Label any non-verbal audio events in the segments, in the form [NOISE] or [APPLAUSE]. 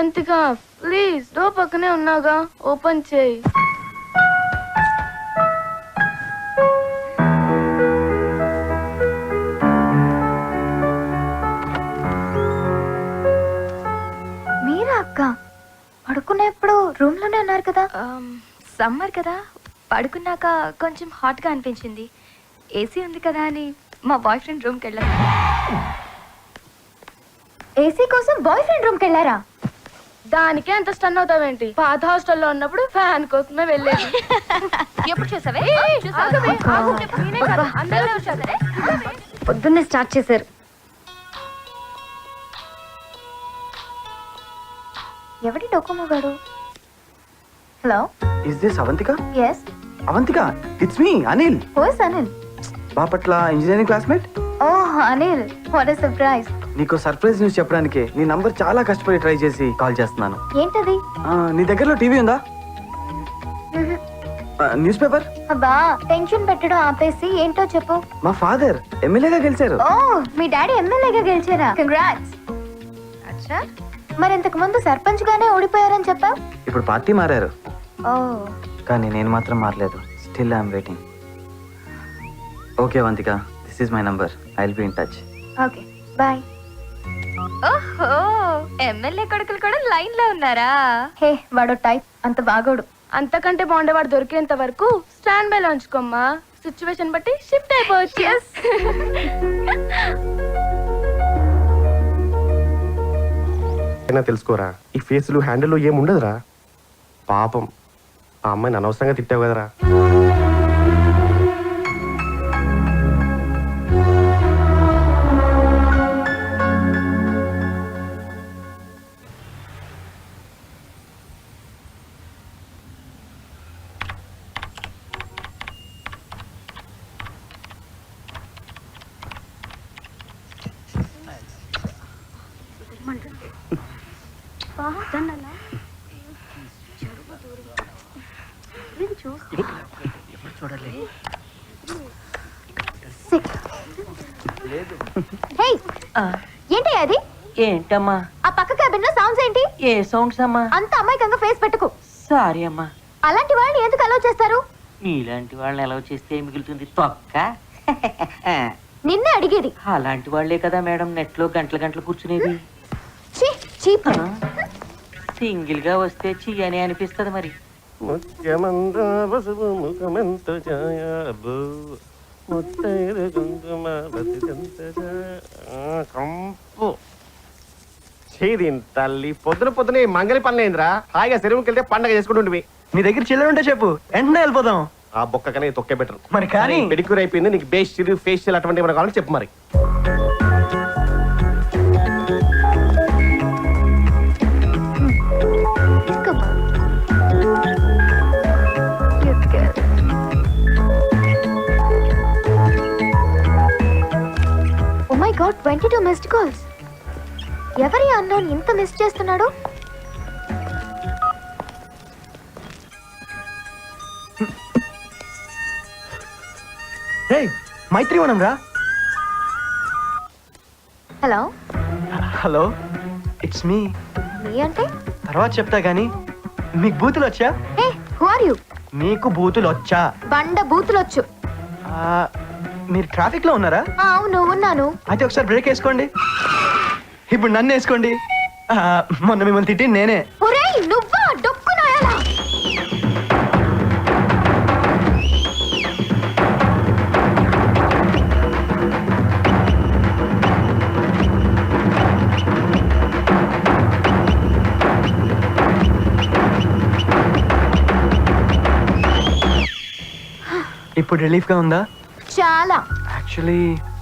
Avantika please door పక్కనే ఉన్నాగా open చేయి. మీరా అక్క? పడుకునేప్పుడు రూమ్లోనే ఉన్నారు కదా? సమ్మర్ కదా. పడుకున్నాక కొంచెం హాట్గా అనిపించింది. ఏసీ ఉంది కదా అని మా బాయ్ ఫ్రెండ్ రూమ్కి వెళ్ళాను. ఏసీ కోసం బాయ్ ఫ్రెండ్ రూమ్కి వెళ్ళారా? దానికే అంత స్టన్ అవుతావేంటి? పాత హాస్టల్లో ఉన్నప్పుడు ఫ్యాన్ కోసమే వెళ్ళేది. [LAUGHS] ఎప్పుడు చూసావే? ఆగవే, ఆగు. నేనే కాదు, అందరూ చూశారు. పొద్దున్నే స్టార్ట్ చేశారు. ఎవడి డొకోమోగాడు hello? Is this Avantika? Yes Avantika it's me Anil who's Anil Bapatla engineering classmate oh Anil what surprise నీకు సర్ప్రైజ్ న్యూస్ చెప్పడానికి నీ నంబర్ చాలా కష్టపడి ట్రై చేసి కాల్ చేస్తున్నాను. ఏంటది? ఆ, నీ దగ్గరలో టీవీ ఉందా? News paper? అబ్బా టెన్షన్ పెట్టడం ఆపేసి ఏంటో చెప్పు. మా ఫాదర్ ఎమ్మెల్యేగా గెలిచారు. ఓ మీ డాడీ ఎమ్మెల్యేగా గెలిచారా? కంగ్రాట్స్ అచ్చా మరి ఇంతకు ముందు సర్పంచ్ గానే ఓడిపోయారని చెప్పావు ఇప్పుడు పార్టీ మారారు. ఓ. కానీ నేను మాత్రం మారలేదు. Still I'm waiting okay Avantika this is my number I will be in touch okay bye ఓహో ఎమ్మెల్యే కొడుకులు కూడా లైన్లో ఉన్నారా? హే వాడు టైప్ అంత బాగోడు. అంతకంటే బాగుండేవాడు దొరికేంత వరకు స్టాండ్ బై లో ఉంచుకోమ్మా సిచ్యువేషన్ బట్టి షిఫ్ట్ అయిపోవచ్చు. అయినా తెలుసుకోరా ఈ ఫేసులు హ్యాండిల్ ఏం ఉండదురా పాపం ఆ అమ్మాయిని అనవసరంగా తిట్టావు కదరా. ఏంటి అది? ఏంటమ్మా? ఆ పక్క క్యాబిన్లో సౌండ్స్ ఏంటి? ఏ సౌండ్స్ అమ్మా? అంత అమ్మాయికంగా ఫేస్ పెట్టుకు. సారీ అమ్మా. అలాంటి వాళ్ళని ఎందుకు అలౌ చేస్తారు? మీలాంటి వాళ్ళని ఎలా చేస్తే మిగులుతుంది? తొక్క. [LAUGHS] నిన్నే అడిగేది. అలాంటి వాళ్ళే కదా మేడం నెట్లో గంటల గంటలు కూర్చునేది. చీ చీప్ సింగిల్గా వస్తే చెయ్యని అనిపిస్తది మరి. ముఖమెంత కుంకుమ కంపు. తల్లి పొద్దున పొద్దున ఈ మంగళి పనులు ఏందిరా హాయిగా చెరువుకి వెళ్తే పండగ చేసుకుంటుంటివి. నీ దగ్గర చిల్లర ఉంటే చెప్పు. వెంటనే వెళ్ళిపోదాం. ఆ బొక్క కన్నా తొక్కే బెటర్ మరి కానీ పెడిక్యూర్ అయిపోయింది. నీకు బేస్ చిరు ఫేషియల్ అటువంటి ఏమైనా కావాలంటే చెప్పు మరి. God, 22 missed calls. ఎవరి అన్నోన్ ఇంత మిస్ చేస్తున్నాడు? మైత్రివనం రా hello? Hello it's me. Me అంటే? తర్వాత చెప్తా గానీ మీకు బూతులు వచ్చా? హే హు ఆర్ యు మీకు బూతులు వచ్చా? బండ బూతులొచ్చు. ఆ, మీరు ట్రాఫిక్లో ఉన్నారా? ఆ, అవును ఉన్నాను. అయితే ఒకసారి బ్రేక్ వేసుకోండి. ఇప్పుడు నన్ను వేసుకోండి. ఆ, మొన్న మిమ్మల్ని తిట్టి నేనే. ఒరేయ్ నువ్వా? డొక్కు నాయాలా? ఇప్పుడు రిలీఫ్గా ఉందా? చాలా. యాక్చువల్లీ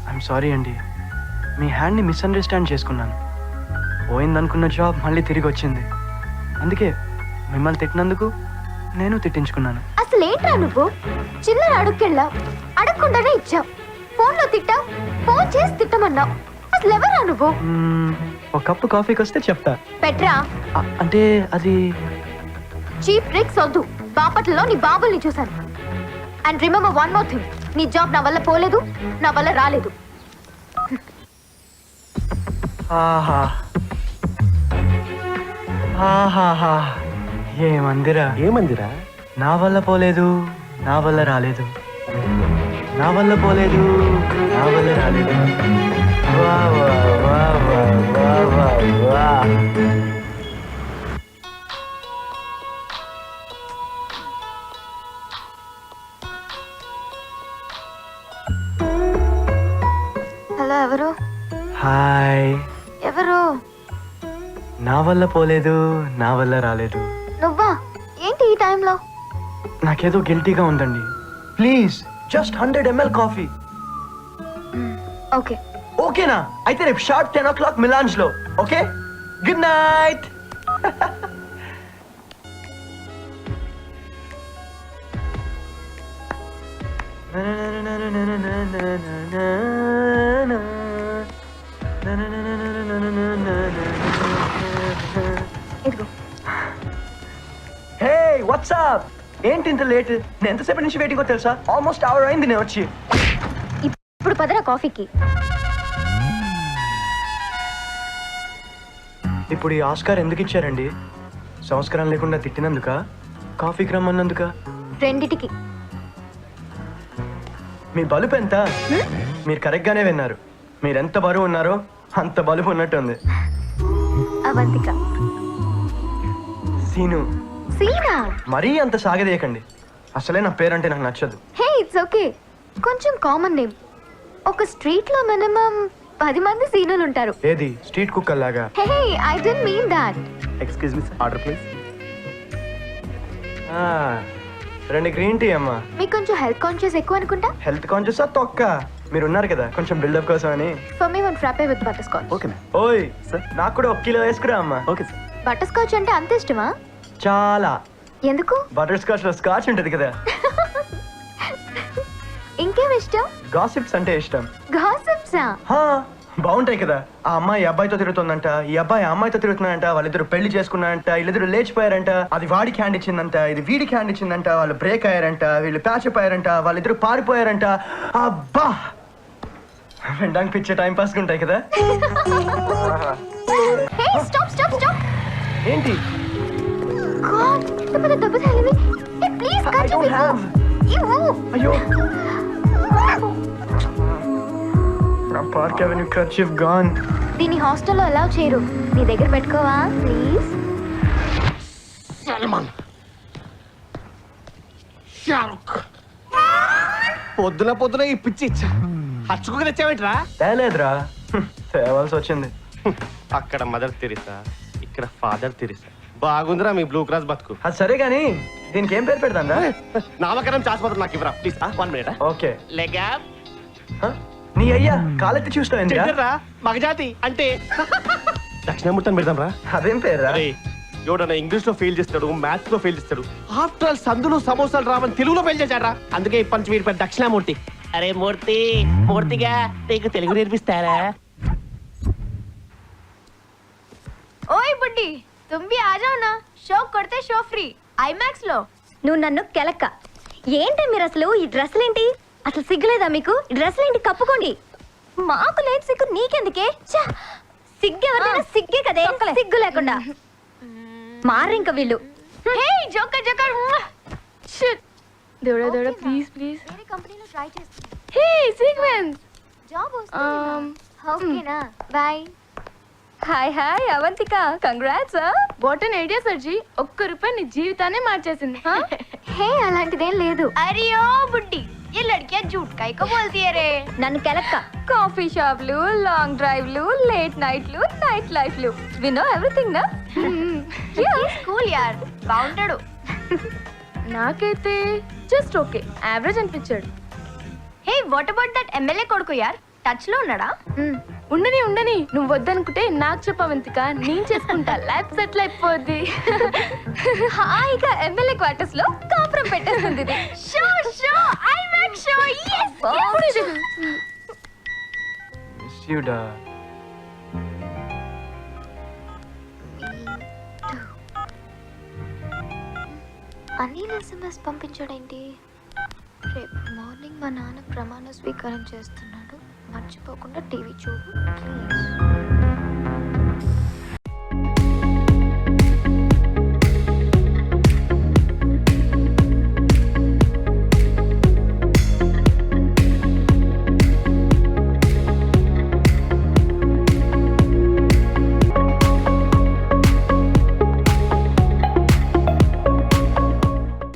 ఐఎమ్ సారీ అండి మీ హ్యాండ్ని మిస్అండర్స్టాండ్ చేసుకున్నాను. పోయిందనుకున్న జాబ్ మళ్ళీ తిరిగి వచ్చింది అందుకే మిమ్మల్ని తిట్టినందుకు నేను తిట్టించుకున్నాను. అసలు ఏంట్రా నువ్వు? చిల్లర అడుక్కెళ్ళావు అడగకుండానే ఇచ్చావు. ఫోన్లో తిట్టావు. ఫోన్ చేసి తిట్టమన్నావు. అసలు ఎవరా నువ్వు ఒక కప్పు కాఫీకి వస్తే చెప్తా. పెట్రా. అంటే అది చీప్ ట్రిక్స్ వద్దు. బాపట్లలో నీ బాబుల్ని చూశాను. And remember one more thing. నీ జాబ్ నా వల్ల పోలేదు నా వల్ల రాలేదు. ఆహా. ఆహాహా. ఏమందిరా ఏమందిరా నా వల్ల పోలేదు నా వల్ల రాలేదు. నా వల్ల పోలేదు నా వల్ల రాలేదు. వా వా వా వా వా వా. హలో ఎవరు? హాయ్. ఎవరు? నా వల్ల పోలేదు నా వల్ల రాలేదు. నువ్వా? ఏంటి ఈ టైంలో? నాకేదో గిల్టీగా ఉందండి. Please just hundred ML coffee. Okay. ఓకేనా? అయితే రేపు షార్ట్ టెన్ ఓ క్లాక్ మిలాన్స్లో ఓకే? Good night. ఇదిగో [LAUGHS] వాట్సాప్ ఏంటి ఇంత లేట్ నేను ఎంతసేపు నుంచి వెయిటింగ్ తెలుసా? ఆల్మోస్ట్ అవర్ అయింది నేను వచ్చి. ఇప్పుడు పదరా కాఫీకి. ఇప్పుడు ఈ ఆస్కార్ ఎందుకు ఇచ్చారండి? సంస్కారం లేకుండా తిట్టినందుక? కాఫీకి రమ్మన్నందుక? రెండిటికి. మీ బలుపు ఎంత? మీరు కరెక్ట్ గానే విన్నారు. మీరు ఎంత బరువు ఉన్నారో అంత బలుపు ఉన్నట్టుంది. అవంతిక. సీను సీనా? మరీ అంత సాగదీయకండి. అసలే నా పేరంటే నాకు నచ్చదు. Hey it's okay. కొంచెం కామన్ నేమ్. ఒక స్ట్రీట్లో మినిమం పది మంది సీనులు ఉంటారు ఏది? స్ట్రీట్ కుక్కర్ లాగా hey I didn't mean that. Excuse me order please. ఆ, రెండు గ్రీన్ టీ అమ్మా. మీకు కొంచెం హెల్త్ కాన్షియస్ ఎక్కువ అనుకుంటా హెల్త్ కాన్షియస్ తొక్క? మీరు ఉన్నారు కదా కొంచెం బిల్డప్ కోసం అని. For me one frappe with butterscotch okay ఓయ్ సార్ నాకు కూడా ఒక కిలో వేసుకురా అమ్మా. Okay sir. బటర్ స్కాచ్ అంటే అంత ఇష్టమా? చాలా. ఎందుకు? బటర్ స్కాచ్లో స్కాచ్ ఉంటది కదా. [LAUGHS] ఇంకేం ఇష్టం? గాసిప్స్ అంటే ఇష్టం. గాసిప్సా హా, బాగుంటాయి కదా. ఆ అమ్మాయి అబ్బాయితో తిరుగుతుందంట ఈ అబ్బాయి అమ్మాయితో తిరుగుతున్నాడంట వాళ్ళిద్దరు పెళ్ళి చేసుకున్నారంట వీళ్ళిద్దరు లేచిపోయారంట అది వాడికి హ్యాండ్ ఇచ్చిందంట ఇది వీడికి హ్యాండ్ ఇచ్చిందంట వాళ్ళు బ్రేక్ అయ్యారంట వీళ్ళు ప్యాచ్ అయ్యారంట వాళ్ళిద్దరు పారిపోయారంట. అబ్బా! వినడానికి పిచ్చే టైం పాస్ ఉంటాయి కదా. [LAUGHS] ఏంటి? గాడ్ ఎంత పెద్ద దెబ్బ తగిలింది hey please I cut don't have. ఇవ్వు అయ్యో నా పార్క్ అవెన్యూ కర్చీఫ్ గాన్ దీన్ని హాస్టల్లో అలౌ చేయరు. నీ దగ్గర పెట్టుకోవా? ప్లీజ్ సల్మాన్ షారుఖ్ పొద్దున పొద్దున ఈ పిచ్చి ఇచ్చా. హచ్చుకు తెచ్చావేంట్రా? తేలేదురా. తేవాల్సి వచ్చింది. అక్కడ మదర్ తెరిసా ఇక్కడ ఫాదర్ తెరిసా. బాగుందిరా మీ బ్లూ క్రాస్ బతుకు. అది సరే కానీ దీనికి ఏం పేరు పెడతాను నామకరణం శాశ్వతం నాకు ఇవ్వరా? Please one minute okay. లెగా హ? నీ అయ్యా కాలెత్తి చూస్తావు ఎందుకు చెడ్డరా మగజాతి అంటే. దక్షిణామూర్తి అని పెడదాం రా అదేం పేరురా? అరే ఎవడన్నా ఇంగ్లీష్లో ఫెయిల్ చేస్తాడు మ్యాథ్స్లో ఫెయిల్ చేస్తాడు. ఆఫ్టర్ ఆల్ సందులు సమోసాలు రావని తెలుగులో ఫెయిల్ చేశారా అందుకే ఇప్పటి నుంచి వీడి పేరు దక్షిణామూర్తి. అరే మూర్తి మూర్తిగా నీకు తెలుగు నేర్పిస్తారా? ఓయ్ బుడ్డి तुम भी आ जाओ ना शो करते शो फ्री ఐమాక్స్ లో నువ్వు నన్ను కెలక్క ఏంటి మీరు అసలు ఈ డ్రెస్సులేంటి అసలు సిగ్గులేదా మీకు ఈ డ్రెస్సులేంటి కప్పుకోండి మాకు లేదు సిగ్గు నీకెందుకే ఛ! సిగ్గు ఎవరిదైనా సిగ్గే కదే సిగ్గు లేకుండా మారింక వీళ్ళు హే జోకర్ జోకర్ షిట్ దేవుడా దేవుడా ప్లీజ్ ప్లీజ్ వేరే కంపెనీలో ట్రై చేస్తున్నా హే సీక్వెన్స్ జాబ్ Um, ఓకేనా bye Hi hi Avantika. Congrats what an idea సర్జీ ఒక్క రూపాయి నీ జీవితాన్ని మార్చేసింది [LAUGHS] హే అలాంటిదేం లేదు. అరియో బుడ్డి. ఈ లడ్కియా జూట్ కైకో బోల్తీయరే నన్ను కెలక్క. కాఫీ షాప్లు లాంగ్ డ్రైవ్లు లేట్ నైట్లు నైట్ లైఫ్లు. వి నో ఎవ్రీథింగ్ నా స్కూల్ యార్ బాగుంటాడు. నాకైతే జస్ట్ ఓకే యావరేజ్ అనిపించాడు. Hey what about that MLA కొడుకు యార్ టచ్లో ఉన్నాడా? ఉండని ఉండని. నువ్వు వద్దనుకుంటే నాకు చెప్పవంతిక. నేను చేసుకుంటా. లైఫ్ సెటిల్ అయిపోద్ది హాయిగా ఎమ్మెల్యే క్వార్టర్స్లో కాపురం పెట్టేస్తుంది ఇది. So so I make so miss you డా. అనిల్ ఎస్ఎంఎస్ పంపించాడేంటి? రేపు మార్నింగ్ మా నాన్న ప్రమాణ స్వీకారం చేస్తున్నాడు. మర్చిపోకుండా టీవీ చూడు. ప్లీజ్